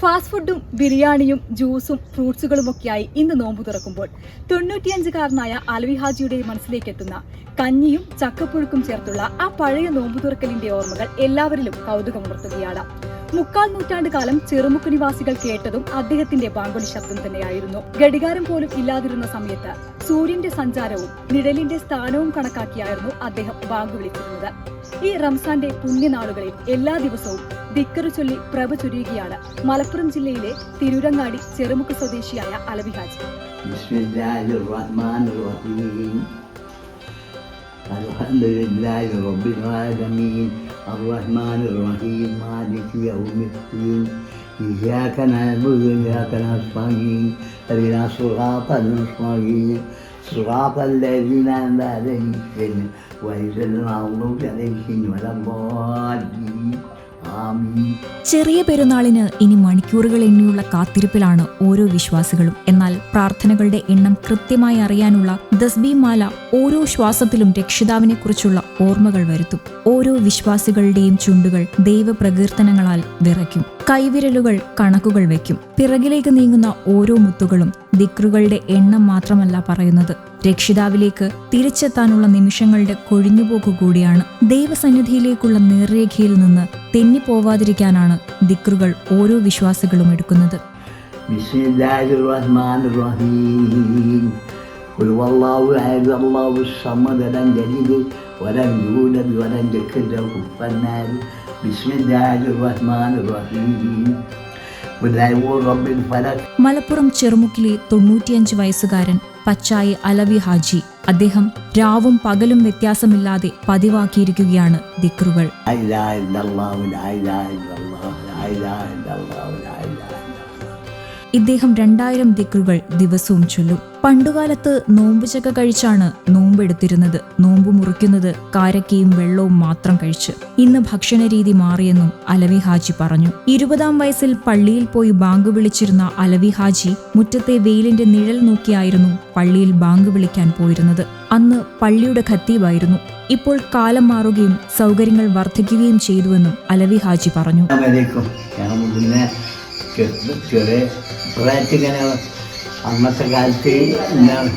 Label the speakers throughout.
Speaker 1: Fast ഫുഡും ബിരിയാണിയും ജ്യൂസും ഫ്രൂട്ട്സുകളുമൊക്കെയായി ഇന്ന് നോമ്പ് തുറക്കുമ്പോൾ തൊണ്ണൂറ്റിയഞ്ചുകാരനായ അലവി ഹാജിയുടെ മനസ്സിലേക്ക് എത്തുന്ന കഞ്ഞിയും ചക്കപ്പുഴുക്കും ചേർത്തുള്ള ആ പഴയ നോമ്പ് തുറക്കലിന്റെ ഓർമ്മകൾ എല്ലാവരിലും കൗതുകമുണർത്തുകയാണ്. മുക്കാൽ നൂറ്റാണ്ട് കാലം ചെറുമുക്ക് നിവാസികൾ കേട്ടതും അദ്ദേഹത്തിന്റെ ബാങ്കുലി ശബ്ദം തന്നെയായിരുന്നു ഘടികാരം പോലും ഇല്ലാതിരുന്ന സമയത്ത് സൂര്യന്റെ സഞ്ചാരവും നിഴലിന്റെ സ്ഥാനവും കണക്കാക്കിയായിരുന്നു അദ്ദേഹം ബാങ്ക് വിളിച്ചിരുന്നത് ഈ റംസാന്റെ പുണ്യനാളുകളിൽ എല്ലാ ദിവസവും ദിക്കറു ചൊല്ലി പ്രഭ ചൊരിയുകയാണ് മലപ്പുറം ജില്ലയിലെ തിരൂരങ്ങാടി ചെറുമുക്ക് സ്വദേശിയായ അലവി ഹാജി
Speaker 2: بسم الله الرحمن الرحيم الحمد لله رب العالمين الرحمن الرحيم مالك يوم الدين إياك نعبد وإياك نستعين اهدنا الصراط المستقيم صراط الذين أنعمت عليهم غير المغضوب عليهم ولا الضالين آمين
Speaker 3: ചെറിയ പെരുന്നാളിന് ഇനി മണിക്കൂറുകൾ എണ്ണിയുള്ള കാത്തിരിപ്പിലാണ് ഓരോ വിശ്വാസികളും എന്നാൽ പ്രാർത്ഥനകളുടെ എണ്ണം കൃത്യമായി അറിയാനുള്ള ദസ്ബീമാല ഓരോ ശ്വാസത്തിലും രക്ഷിതാവിനെക്കുറിച്ചുള്ള ഓർമ്മകൾ വരുത്തും. ഓരോ വിശ്വാസികളുടെയും ചുണ്ടുകൾ ദൈവപ്രകീർത്തനങ്ങളാൽ വിറയ്ക്കും. കൈവിരലുകൾ കണക്കുകൾ വയ്ക്കും പിറകിലേക്ക് നീങ്ങുന്ന ഓരോ മുത്തുകളും ദിക്റുകളുടെ എണ്ണം മാത്രമല്ല പറയുന്നത്. രക്ഷിതാവിലേക്ക് തിരിച്ചെത്താനുള്ള നിമിഷങ്ങളുടെ കൊഴിഞ്ഞുപോക്കു കൂടിയാണ്. ദൈവസന്നിധിയിലേക്കുള്ള നേർരേഖയിൽ നിന്ന് തെന്നിപ്പോവാതിരിക്കാനാണ് ദിക്റുകൾ ഓരോ വിശ്വാസികളും എടുക്കുന്നത്.
Speaker 2: റഹീം. قل والله أحد الله ഒഴിവള്ളാവ് ആയത് അള്ളാവ് സമതലം ജലിത് വലം ജൂലത് വലം ജക്കത് بسم الله الرحمن الرحيم
Speaker 3: മലപ്പുറം ചെറുമുക്കിലെ തൊണ്ണൂറ്റിയഞ്ച് വയസ്സുകാരൻ പച്ചായി അലവി ഹാജി അദ്ദേഹം രാവും പകലും വ്യത്യാസമില്ലാതെ പതിവാക്കിയിരിക്കുകയാണ് ദിക്റുകൾ. ഇദ്ദേഹം രണ്ടായിരം ദിക്കുകൾ ദിവസവും ചൊല്ലും. പണ്ടുകാലത്ത് നോമ്പുചക്ക കഴിച്ചാണ് നോമ്പെടുത്തിരുന്നത്. നോമ്പ് മുറിക്കുന്നത് കാരക്കയും വെള്ളവും മാത്രം കഴിച്ച്. ഇന്ന് ഭക്ഷണരീതി മാറിയെന്നും അലവി ഹാജി പറഞ്ഞു. ഇരുപതാം വയസ്സിൽ പള്ളിയിൽ പോയി ബാങ്ക് വിളിച്ചിരുന്ന അലവി ഹാജി മുറ്റത്തെ വെയിലിന്റെ നിഴൽ നോക്കിയായിരുന്നു പള്ളിയിൽ ബാങ്ക് വിളിക്കാൻ പോയിരുന്നത്. അന്ന് പള്ളിയുടെ ഖത്തീബായിരുന്നു. ഇപ്പോൾ കാലം മാറുകയും സൗകര്യങ്ങൾ വർദ്ധിക്കുകയും ചെയ്തുവെന്നും അലവി ഹാജി പറഞ്ഞു.
Speaker 2: ചെറിയ പ്രായത്തിങ്ങനെ അന്നത്തെ കാലത്ത് എന്താണ്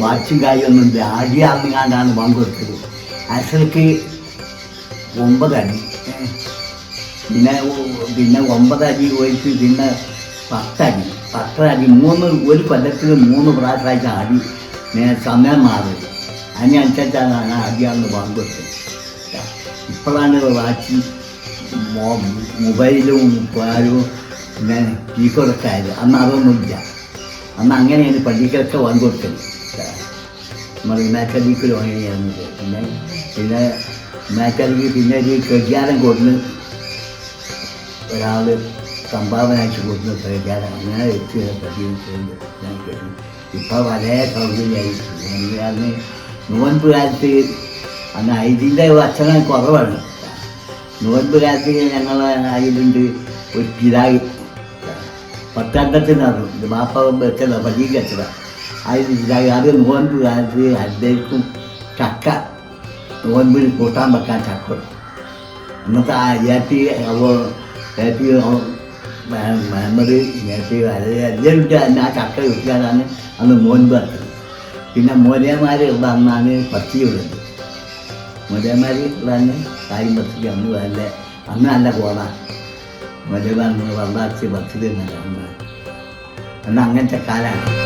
Speaker 2: വാച്ചും കാര്യമൊന്നുമില്ല ആദ്യം അന്നുകാണ്ടാണ് പങ്ക് വെച്ചത് അസൽക്ക് ഒമ്പതടി. പിന്നെ പിന്നെ ഒമ്പതടി പോയിട്ട് പിന്നെ പത്തടി. പത്തടി. മൂന്ന് ഒരു കൊല്ലത്തിൽ മൂന്ന് പ്രാവശ്യമായിട്ട് അടി സമയം മാറി അതിനനുസരിച്ചാണ് ആദ്യമാണ് പങ്ക് വെച്ചത് ഇപ്പോഴാണ് വാച്ചി മൊബൈലും പാലും പിന്നെ ടീക്കോടൊക്കെ ആയത്. അന്ന് അതൊന്നുമില്ല. അന്ന് അങ്ങനെയാണ് പള്ളിക്കൊക്കെ വാങ്ങിക്കൊടുത്തത് നമ്മൾ മേക്കലിക്കൽ വാങ്ങിയാണ് പിന്നെ പിന്നെ മേക്കലിക്ക് പിന്നെ ഒരു കെട്ടിയാലം കൊടുന്ന് ഒരാൾ സംഭാവന അയച്ചു കൊടുക്കുന്ന കെട്ടിയാലം അങ്ങനെ വെച്ച് പള്ളിയിൽ ഞാൻ കേട്ടു. ഇപ്പോൾ വളരെ സൗകര്യമായി നോൻപ് കാലത്ത് അന്ന് ഐതിന്റെ ഭക്ഷണം കുറവാണ്. നോൻപ് രാത്രി ഞങ്ങളെ അതിലുണ്ട് ഒരു കിരായി. പത്തണ്ടത്തിനാണ് ബാപ്പ വെച്ചത പള്ളിയിൽ വെച്ചത അതിൽ പിതായി അത് നോൻപ് രാത്രി അദ്ദേഹം ചക്ക. നോൻപിൽ കൂട്ടാൻ വെക്കാൻ ചക്ക. എന്നിട്ട് ആ ഏറ്റി അവ ഏറ്റി മുഹമ്മദ് ഏറ്റി എല്ലാവരും തന്നെ ആ ചക്ക കിട്ടിയാലാണ് അന്ന് നോൻപ് വെച്ചത് പിന്നെ മോരന്മാർ വന്നാണ് പത്തി വിടുന്നത് തന്നെ കാര്യം പത്തി അന്ന് അല്ല അന്ന് നല്ല കോണ മോരന്മാർ വള്ളാച്ച് പത്തി തിന്നല്ല അന്ന്. അന്ന് അങ്ങനത്തെ കാലമാണ്